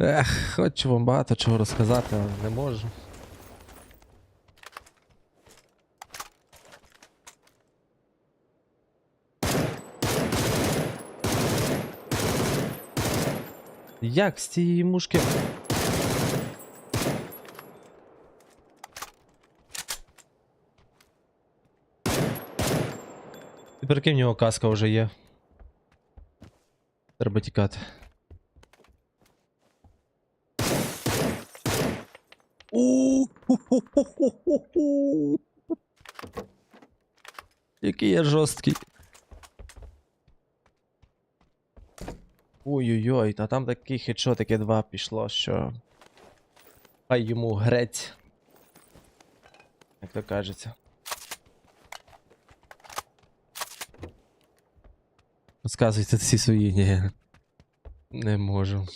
Ех, хочу вам багато чого розказати, але не можу. Як з цієї мушки? Прикинь, в нього каска вже є. Треба тікати. У-ху-ху-ху-ху-ху. Який я жорсткий. Ой-ой-ой, та там такий хедшот, таке два пішло, що. Хай йому грець. Як то кажеться. Розказуйте всі свої, ні. Не можу.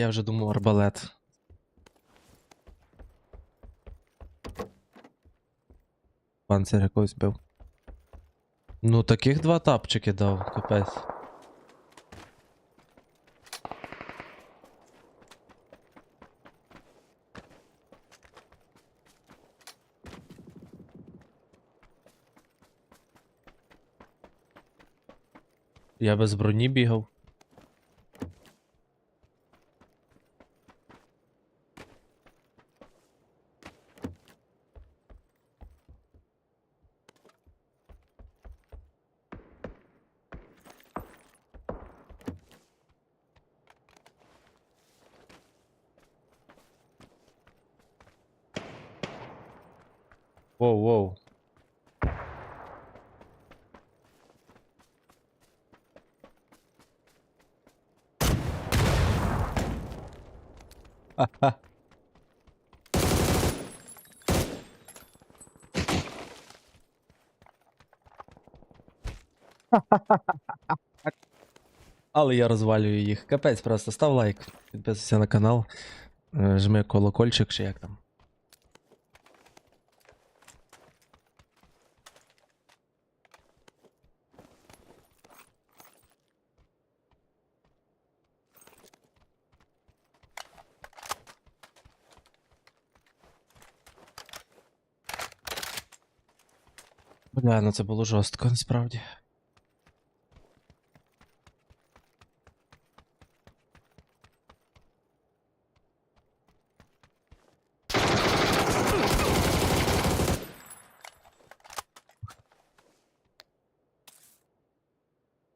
Я вже думав арбалет. Панцир якогось бив. Ну, таких два тапчики дав, капець. Я без броні бігав. Воу, воу. Ха-ха. Але я розвалюю їх. Капець просто. Став лайк, підписуйся на канал, е, жми колокольчик чи як там. Бля, ну це було жорстко, насправді.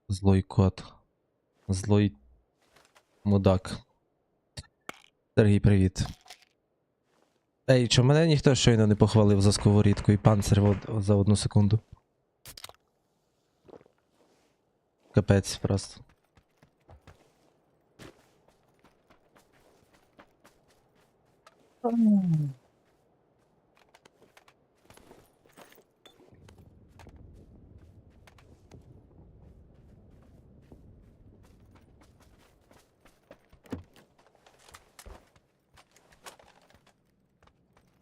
Злой кот. Злой мудак. Сергій, привіт. Ей, чому мене ніхто щойно не похвалив за сковорідку і панцир за одну секунду? Капець просто.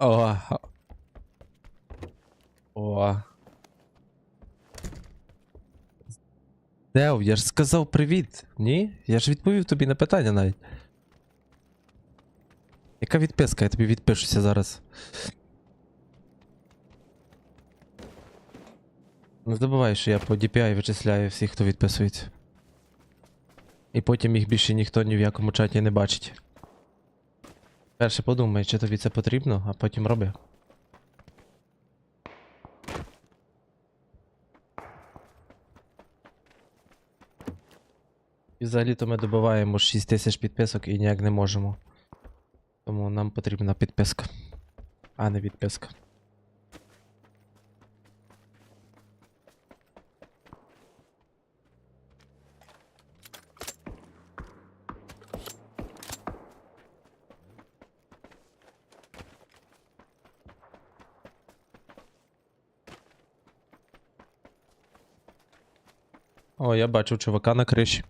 О. О. Дев, я ж сказав привіт. Ні? Я ж відповів тобі на питання навіть. Яка відписка? Я тобі відпишуся зараз. Не забувай, що я по DPI вичисляю всіх, хто відписується. І потім їх більше ніхто ні в якому чаті не бачить. Перше подумай, чи тобі це потрібно, а потім роби. І взагалі-то ми добиваємо 6 тисяч підписок і ніяк не можемо. Тому нам потрібна підписка, а не відписка. О, я бачив чувака на криші.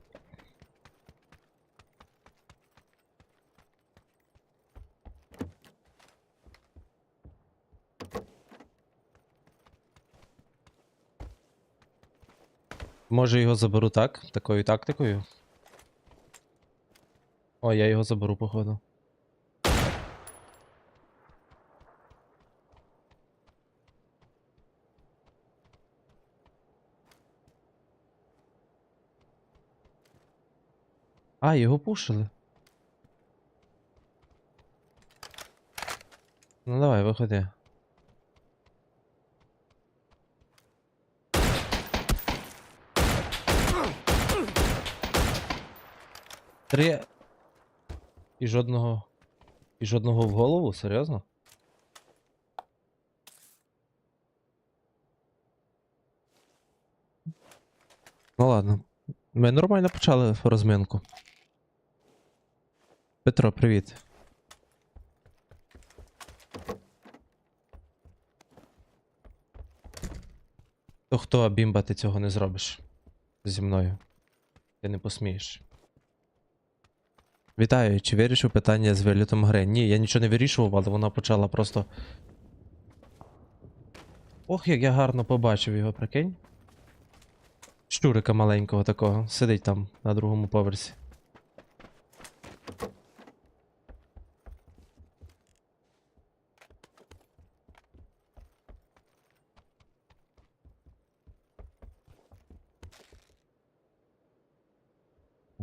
Може його заберу так, такою тактикою. О, я його заберу, походу. А, його пушили. Ну давай, виходи. Три. І жодного. І жодного в голову? Серйозно? Ну ладно. Ми нормально почали розминку. Петро, привіт. То хто, Бімба, ти цього не зробиш зі мною? Ти не посмієш. Вітаю, чи вирішив питання з вилітом гри? Ні, я нічого не вирішував, але вона почала просто. Ох, як я гарно побачив його, прикинь. Щурика маленького такого. Сидить там на другому поверсі.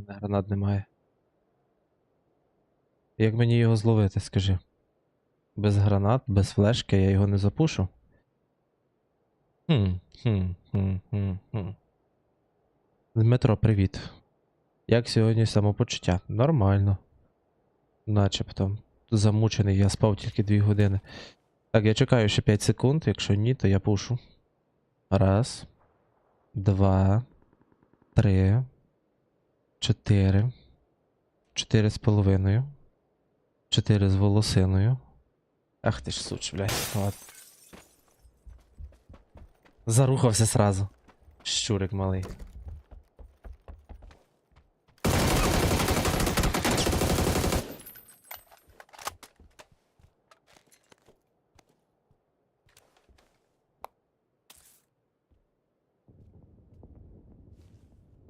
Гранат немає. Як мені його зловити, скажи? Без гранат, без флешки я його не запушу. Хм, хм, хм, хм, хм. Дмитро, привіт. Як сьогодні самопочуття? Нормально. Начебто. Замучений, я спав тільки 2 години. Так, я чекаю ще 5 секунд, якщо ні, то я пушу. Раз. Два. Три. Чотири. Чотири з половиною. Чотири з волосиною. Ах ти ж суч, блядь. От. Зарухався сразу. Щурик малий.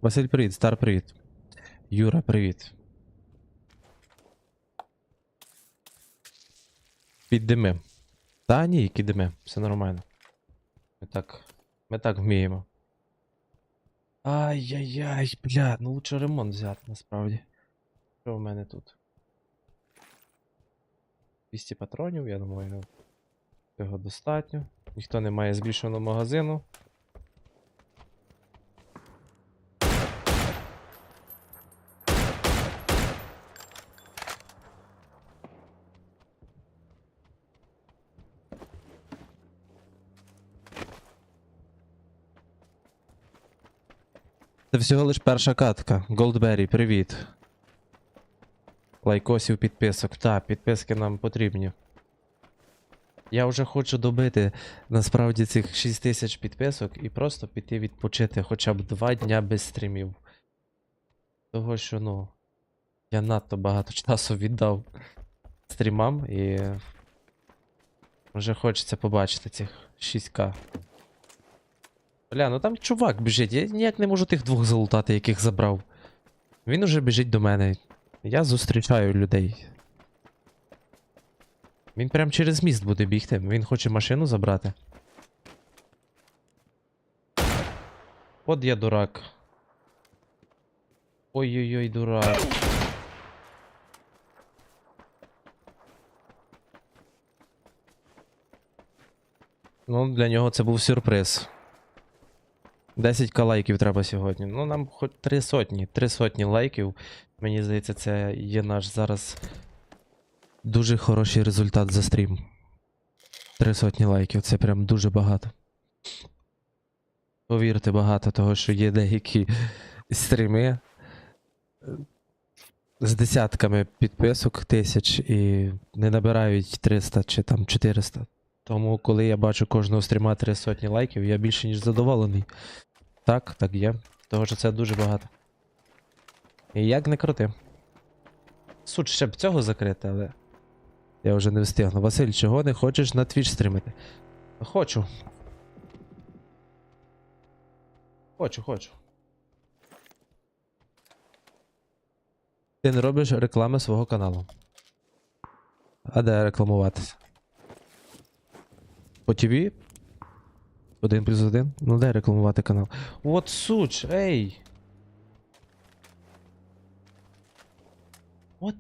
Василь, привіт, Стар, привіт. Юра, привіт. Піддими. Та ні, які все нормально. Ми так. Ми так вміємо. Ай-яй-яй, бля, ну лучше ремонт взяти насправді. Що в мене тут? 200 патронів, я думаю, цього достатньо. Ніхто не має збільшеного магазину. Всього лиш перша катка. Голдбері, привіт. Лайкосів підписок. Так, підписки нам потрібні. Я вже хочу добити насправді цих 6 тисяч підписок і просто піти відпочити хоча б 2 дня без стрімів. Того що, ну. Я надто багато часу віддав стрімам і. Вже хочеться побачити цих 6к. Бля, ну там чувак біжить, я ніяк не можу тих двох залутати, яких забрав. Він уже біжить до мене. Я зустрічаю людей. Він прям через міст буде бігти. Він хоче машину забрати. От я дурак. Ой-ой-ой, дурак. Ну, для нього це був сюрприз. 10к лайків треба сьогодні. Ну, нам хоч три сотні. Три сотні лайків. Мені здається, це є наш зараз дуже хороший результат за стрім. Три сотні лайків це прям дуже багато. Повірте, багато, того що є деякі стріми з десятками підписок тисяч і не набирають 300 чи там 400. Тому, коли я бачу кожного стріма три сотні лайків, я більше ніж задоволений. Так, так є. Того що це дуже багато. І як не крути. Суд ще б цього закрити, але. Я вже не встигну. Василь, чого не хочеш на твіч стримити? Хочу. Хочу, хочу. Ти не робиш реклами свого каналу. А де рекламуватися? По ТВ? Один плюс один? Ну де рекламувати канал? От суч, ей! От.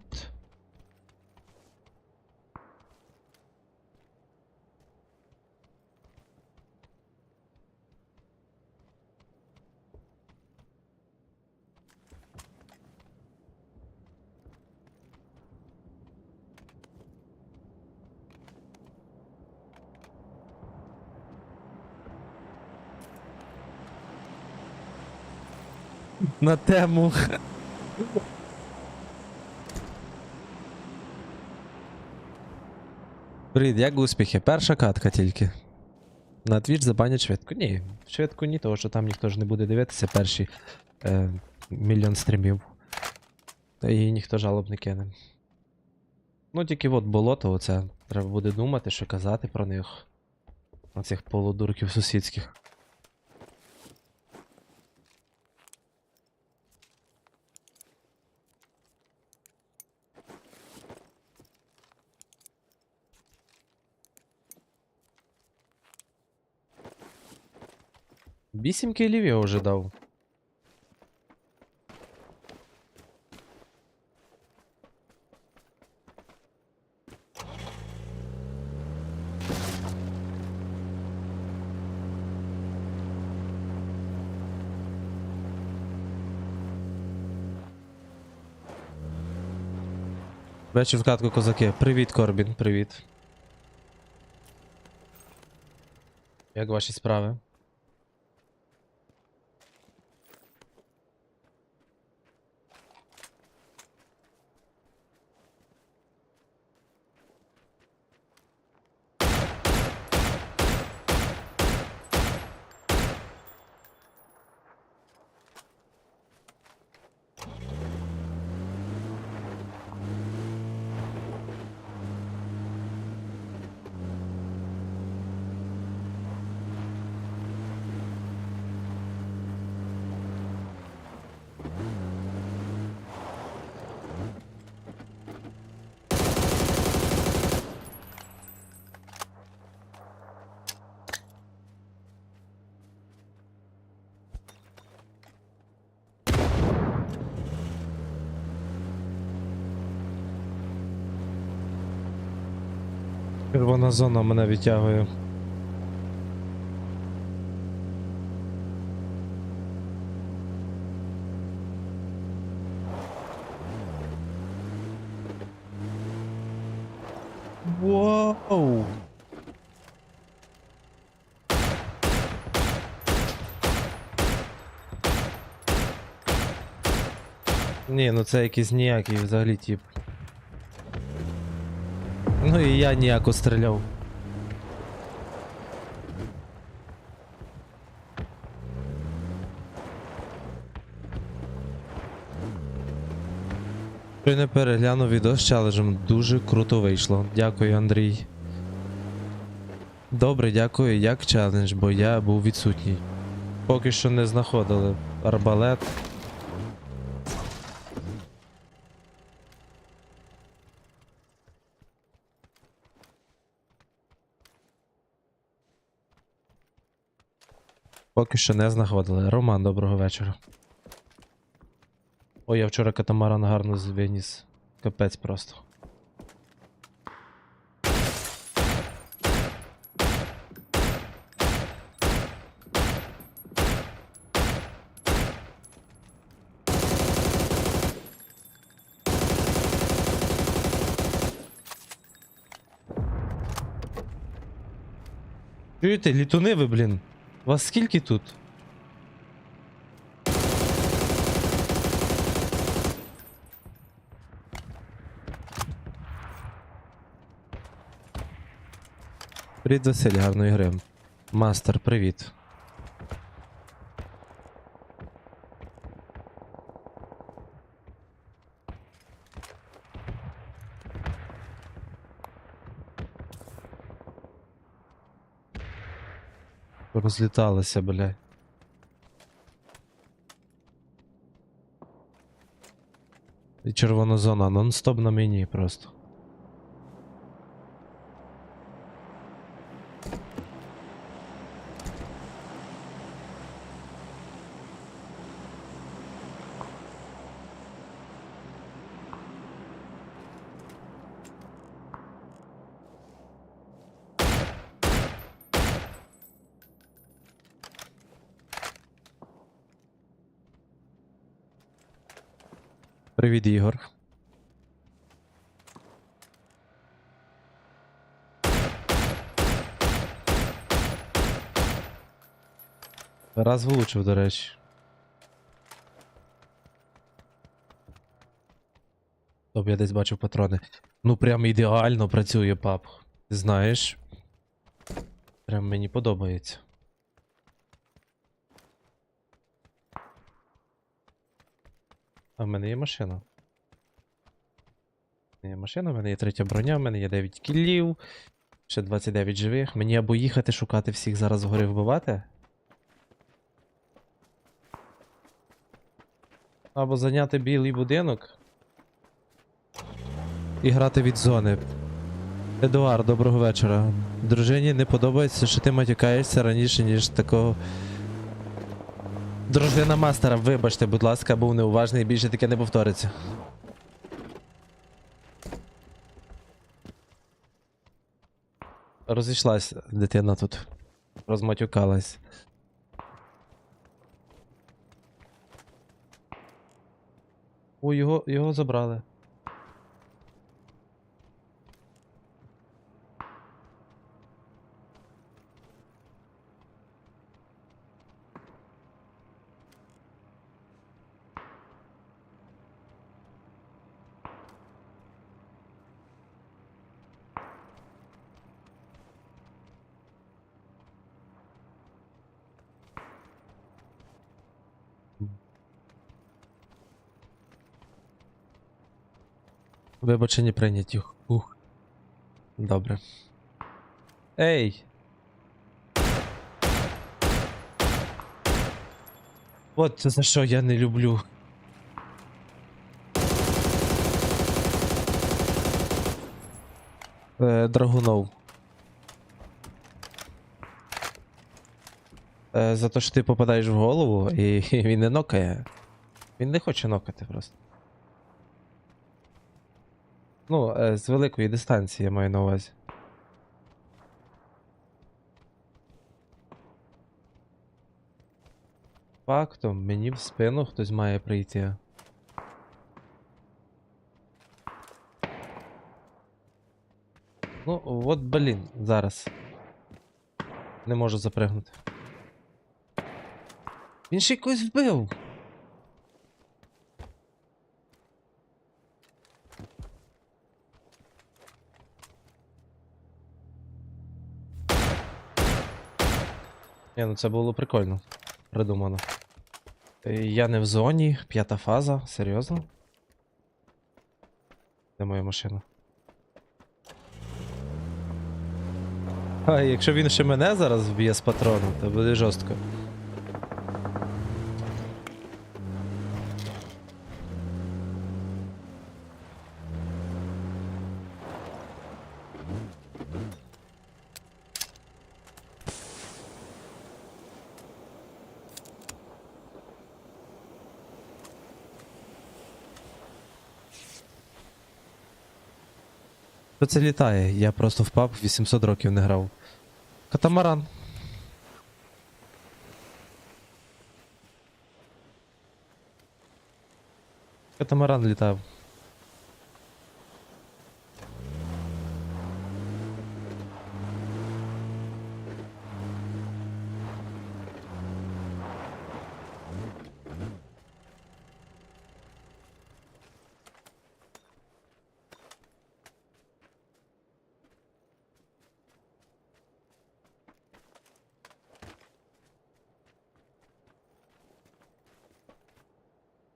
На тему. Привіт, як успіхи? Перша катка тільки. На Twitch забанять швидко. Ні, швидко ні, тому що там ніхто ж не буде дивитися перші е, мільйон стрімів. Та і ніхто жалоб не кине. Ну тільки от болото, оце. Треба буде думати, що казати про них. Оцих полудурків сусідських. Вісім кілів я вже дав. Вечір в катку козаки. Привіт, Корбін, привіт. Як ваші справи? Червона зона мене відтягує. Вау! Ні, ну це якийсь ніякий взагалі тип. Ну і я ніяко стріляв. Щойно переглянув відео з челенджем. Дуже круто вийшло. Дякую, Андрій. Добре, дякую. Як челендж, бо я був відсутній. Поки що не знаходили арбалет. Поки що не знаходили. Роман, доброго вечора. Ой, я вчора катамаран гарно виніс. Капець просто. Чуєте, літуни ви, блін. Вас скільки тут? Привіт, Василь, гарної гри. Мастер, привіт. Розліталися, блядь. І червона зона, нон-стоп на мені просто. Привіт, Ігор. Раз влучив, до речі. Топ, я десь бачив патрони. Ну, прям ідеально працює пап. Знаєш? Прям мені подобається. А в мене є машина. У мене Є машина, в мене є третя броня, в мене є 9 кілів, ще 29 живих. Мені або їхати шукати всіх зараз згори вбивати. Або зайняти білий будинок. І грати від зони. Едуард, доброго вечора. Дружині не подобається, що ти матюкаєшся раніше, ніж такого. Дружина мастера, вибачте, будь ласка, був неуважний, більше таке не повториться. Розійшлась дитина тут. Розматюкалась. О, його, його забрали. Вибачення прийняті. Ух. Добре. Ей! От за що я не люблю. Е, Драгунов. Е, за те, що ти попадаєш в голову, і він не нокає. Він не хоче нокати просто. Ну, е, з великої дистанції я маю на увазі. Фактом, мені в спину хтось має прийти. Ну, от блін, зараз. Не можу запригнути. Він ще когось вбив. Ні, ну це було прикольно. Придумано. Е, Я не в зоні, п'ята фаза, серйозно? Де моя машина? А, якщо він ще мене зараз вб'є з патрону, то буде жорстко. Це літає? Я просто впав, 800 років не грав. Катамаран. Катамаран літав.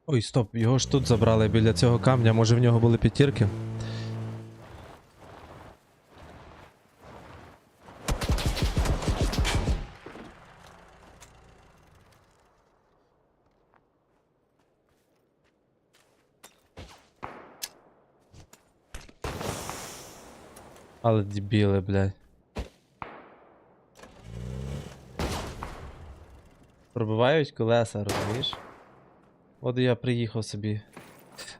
Ой, стоп, його ж тут забрали біля цього камня, може в нього були п'ятірки. Але дебіли, блядь. Пробивають колеса, розумієш? От я приїхав собі.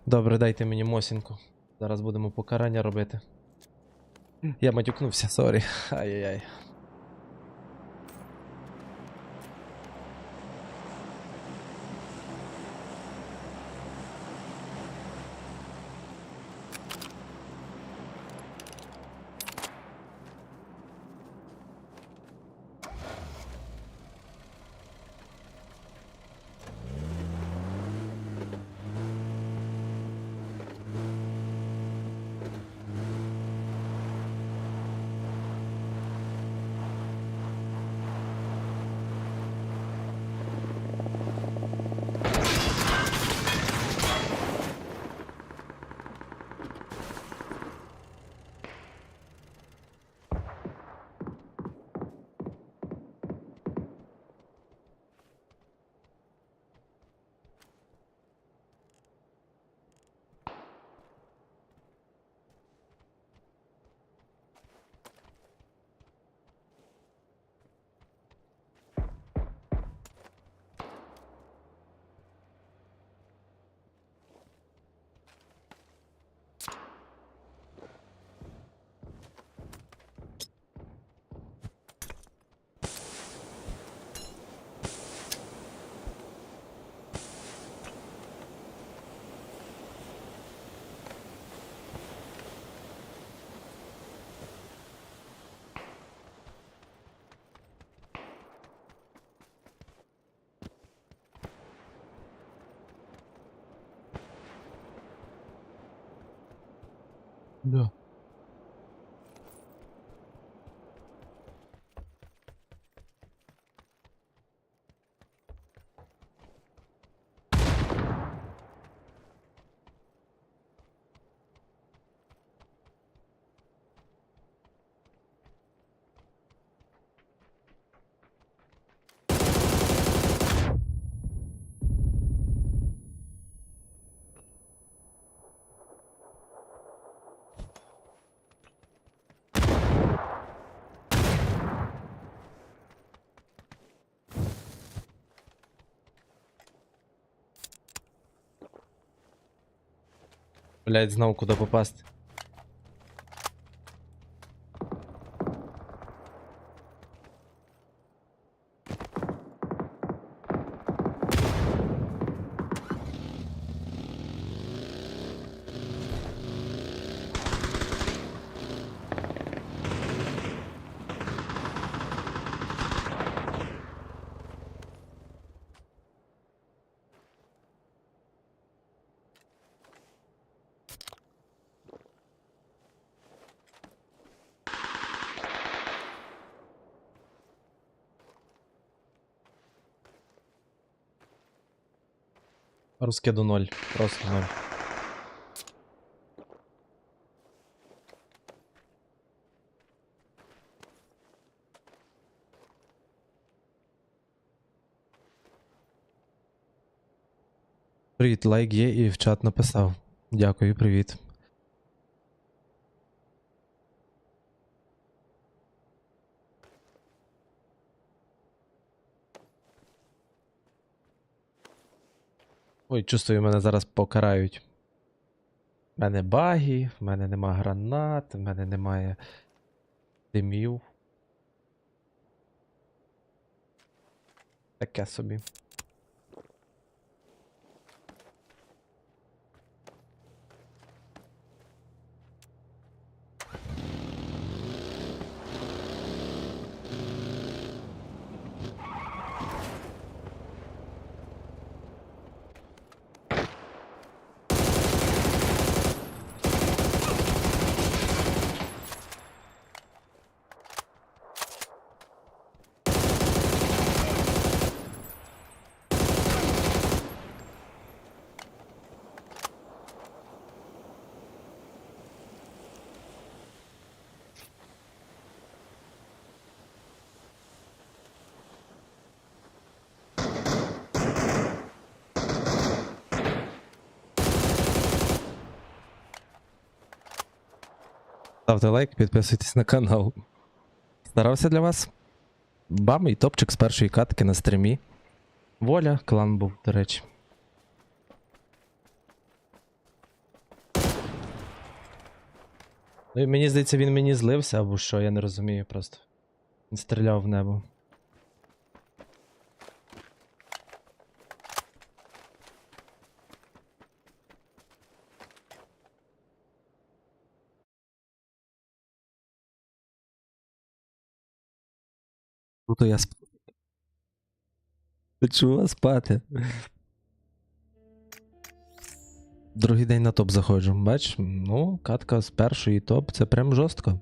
Добре, дайте мені мосінку. Зараз будемо покарання робити. Я матюкнувся, сорі. Ай-яй-яй. No Блять, знав, куди попасти. Розкиду ноль. Просто ноль. Привіт, лайк є і в чат написав. Дякую, привіт. Ой, чувствую, мене зараз покарають. В мене баги, в мене нема гранат, в мене немає димів. Таке собі. Ставте лайк, підписуйтесь на канал. Старався для вас. Бам і топчик з першої катки на стрімі. Воля, клан був, до речі. Ну і мені здається, він мені злився або що, я не розумію просто. Він стріляв в небо. Тут я сп... Чого спати? Другий день на топ заходжу. Бач, ну, катка з першої топ, це прям жорстко.